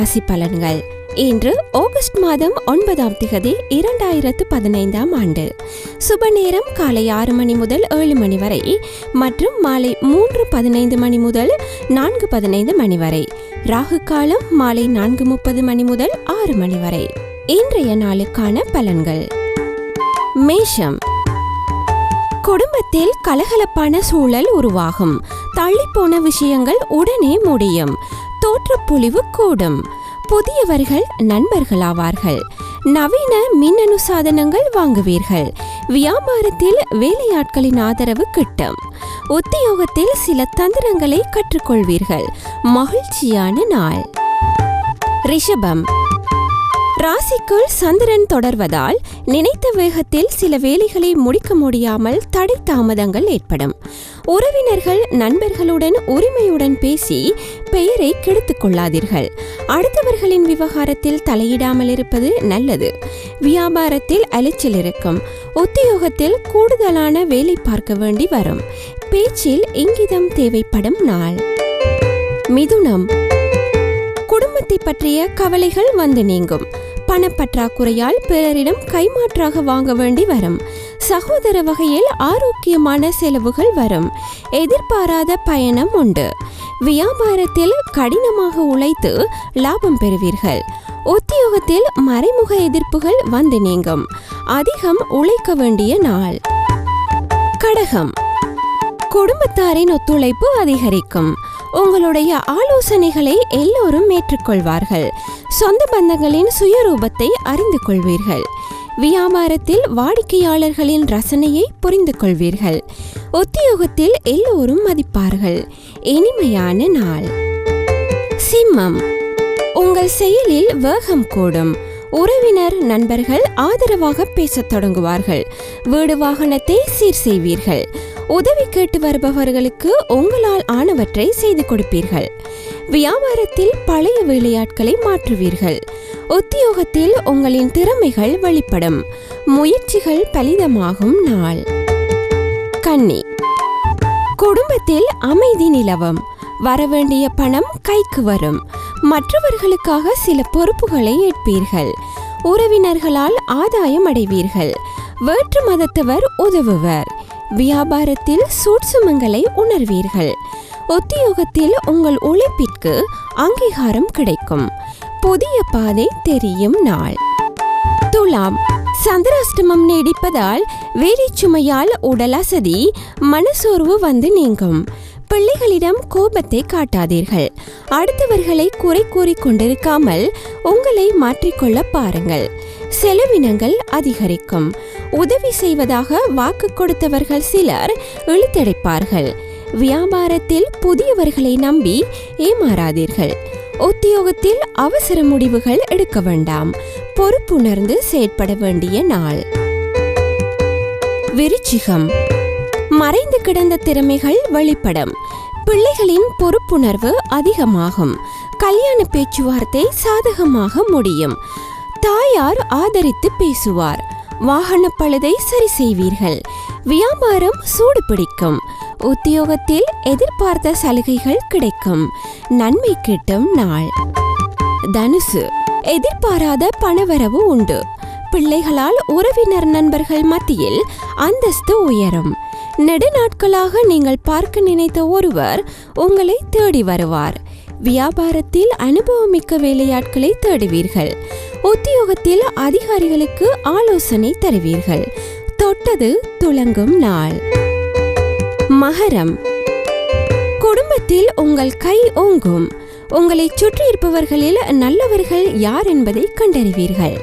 ராசி பலன்கள். இன்று ஆகஸ்ட் மாதம் ஒன்பதாம் திகதி இரண்டாயிரத்து பதினைந்தாம் ஆண்டு. சுப நேரம் காலை ஆறு மணி முதல் ஏழு மணி வரை மற்றும் மாலை மூன்று பதினைந்து மணி முதல் நான்கு பதினைந்து மணி வரை. ராகு காலம் மாலை நான்கு முப்பது மணி முதல் ஆறு மணி வரை. இன்றைய நாளுக்கான பலன்கள். மேஷம். குடும்பத்தில் கலகலப்பான சூழல் உருவாகும். தள்ளிப்போன விஷயங்கள் உடனே முடியும். தோற்றப்பொழிவு கூடும். புதியவர்கள் நண்பர்களாவார்கள். நவீன மின்னணு சாதனங்கள் வாங்குவீர்கள். வியாபாரத்தில் வேலையாட்களின் ஆதரவு கிட்டும். உத்தியோகத்தில் சில தந்திரங்களை கற்றுக்கொள்வீர்கள். மகிழ்ச்சியான நாள். ரிஷபம். ராசிக்குள் சந்திரன் தொடர்வதால் நினைத்த வேகத்தில் சில வேலைகளை முடிக்க முடியாமல் தடை தாமதங்கள் ஏற்படும். உறவினர்கள் நண்பர்களுடன் உரிமையுடன் பேசி பெயரை கெடுத்துக் கொள்ளாதீர்கள். அடுத்தவர்களின் விவகாரத்தில் தலையிடாமல் இருப்பது நல்லது. வியாபாரத்தில் அலைச்சல் இருக்கும். உத்தியோகத்தில் கூடுதலான வேலை பார்க்க வேண்டி வரும். பேச்சில் இங்கிதம் தேவைப்படும் நாள். மிதுனம். குடும்பத்தை பற்றிய கவலைகள் வந்து நீங்கும். பணப்பற்றாக்குறையால் பிறரிடம் கைமாற்றாக வாங்க வேண்டி வரும். சகோதர வகையில் ஆரோக்கியமான செலவுகள் வரும். எதிர்பாராத பயணம் உண்டு. வியாபாரத்தில் கடினமாக உழைத்து லாபம் பெறுவீர்கள். உத்தியோகத்தில் மறைமுக எதிர்ப்புகள் வந்து நீங்கும். அதிகம் உழைக்க வேண்டிய நாள். கடகம். குடும்பத்தாரின் ஒத்துழைப்பு அதிகரிக்கும். உங்களுடைய ஆலோசனைகளை எல்லோரும் ஏற்றுக்கொள்வார்கள். சொந்த பந்தங்களின் சுயரூபத்தை அறிந்து கொள்வீர்கள். வியாபாரத்தில் வாடிக்கையாளர்களின் ரசனையை புரிந்து கொள்வீர்கள். உத்தியோகத்தில் எல்லோரும் மதிப்பார்கள். இனிமையான நாள். சிம்மம். உங்கள் செயலில் வேகம் கூடும். உறவினர் நண்பர்கள் ஆதரவாக பேசத் தொடங்குவார்கள். வீடு வாகனத்தை சீர் செய்வீர்கள். உதவி கேட்டு வருபவர்களுக்கு உங்களால் ஆனவற்றை செய்து கொடுப்பீர்கள். வியாபாரத்தில் பழைய வேலையாட்களை மாற்றுவீர்கள். உத்தியோகத்தில் உங்களின் திறமைகள் வெளிப்படும். முயற்சிகள் பலிதமாகும் நாள். கன்னி. குடும்பத்தில் அமைதி நிலவும். வரவேண்டிய பணம் கைக்கு வரும். மற்றவர்களுக்காக சில பொறுப்புகளை ஏற்பீர்கள். உறவினர்களால் ஆதாயம் அடைவீர்கள். வேற்று மதத்தவர் உதவுவர். வியாபாரத்தில் சூட்சுமங்களை உணர்வீர்கள். உத்தியோகத்தில் உங்கள் உழைப்பிற்கு அங்கீகாரம் கிடைக்கும். புதிய பாதை தெரியும் நாள். துலாம் சந்திராஷ்டமம் நீடிப்பதால் வேலைச்சுமையால் உடல் அசதி மனசோர்வு வந்து நீங்கும். பிள்ளைகளிடம் கோபத்தை காட்டாதீர்கள். அடுத்தவர்களை குறை கூறி கொண்டிருக்காமல் உங்களை மாற்றிக்கொள்ள பாருங்கள். செலவினங்கள் அதிகரிக்கும். உதவி செய்வதாக வாக்கு கொடுத்தவர்கள் சிலர் இழுத்தடைப்பார்கள். வியாபாரத்தில் புதியவர்களை நம்பி ஏமாறாதீர்கள். உத்தியோகத்தில் அவசர முடிவுகள் எடுக்க வேண்டாம். பொறுப்புணர்ந்து செயற்பட வேண்டிய நாள். விருச்சிகம். மறைந்து கிடந்த திறமைகள் வெளிப்படும். பிள்ளைகளின் பொறுப்புணர்வு அதிகமாகும். கல்யாண பேச்சுவார்த்தை சாதகமாக முடியும். தாயார் ஆதரித்து பேசுவார். வாகன பழுதை சரி செய்வீர்கள். வியாபாரம் சூடு பிடிக்கும். உத்தியோகத்தில் எதிர்பார்த்த சலுகைகள் கிடைக்கும். நன்மை கிட்டும் நாள். தனுசு. எதிர்பாராத பணவரவு உண்டு. பிள்ளைகளால் உறவினர் நண்பர்கள் மத்தியில் அந்தஸ்து உயரும். நெடுநாட்களாக நீங்கள் பார்க்க நினைத்த ஒருவர் உங்களை தேடி வருவார். வியாபாரத்தில் அனுபவமிக்க வேலையாட்களை தேடுவீர்கள். உத்தியோகத்தில் அதிகாரிகளுக்கு ஆலோசனை தருவீர்கள். தொட்டது துளங்கும் நாள். மகரம். குடும்பத்தில் உங்கள் கை ஓங்கும். உங்களை சுற்றியிருப்பவர்களில் நல்லவர்கள் யார் என்பதை கண்டறிவீர்கள்.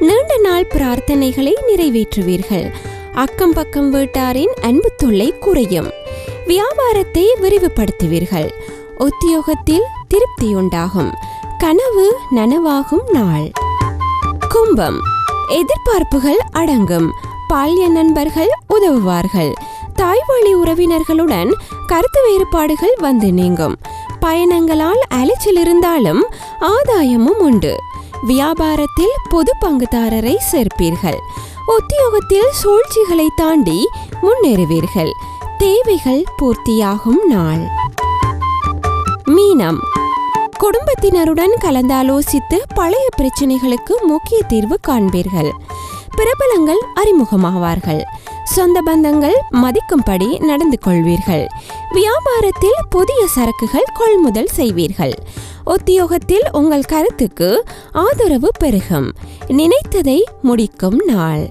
நீண்ட நாள் பிரார்த்தனைகளை நிறைவேற்றுவீர்கள். அக்கம் பக்கம் வீட்டாரின் அன்பு தொல்லை குறையும். வியாபாரத்தை விரிவுபடுத்துவீர்கள். உத்தியோகத்தில் திருப்தியுண்டாகும். கனவு நனவாகும் நாள். கும்பம். எதிர்பார்ப்புகள் அடங்கும். பால்ய நண்பர்கள் உதவுவார்கள். தாய்வழி உறவினர்களுடன் கருத்து வேறுபாடுகள் வந்து நீங்கும். பயணங்களால் அலைச்சல் இருந்தாலும் ஆதாயமும் உண்டு. வியாபாரத்தில் பொது பங்குதாரரை சேர்ப்பீர்கள். உத்தியோகத்தில் சூழ்ச்சிகளை தாண்டி முன்னேறுவீர்கள். தேவைகள் பூர்த்தியாகும் நாள். மீனம். குடும்பத்தினருடன் கலந்தாலோசித்து பழைய பிரச்சனைகளுக்கு முக்கிய தீர்வு காண்பீர்கள். பிரபலங்கள் அறிமுகமாவார்கள். சொந்த பந்தங்கள் மதிக்கும்படி நடந்து கொள்வீர்கள். வியாபாரத்தில் புதிய சரக்குகள் கொள்முதல் செய்வீர்கள். உத்தியோகத்தில் உங்கள் கருத்துக்கு ஆதரவு பெருகும். நினைத்ததை முடிக்கும் நாள்.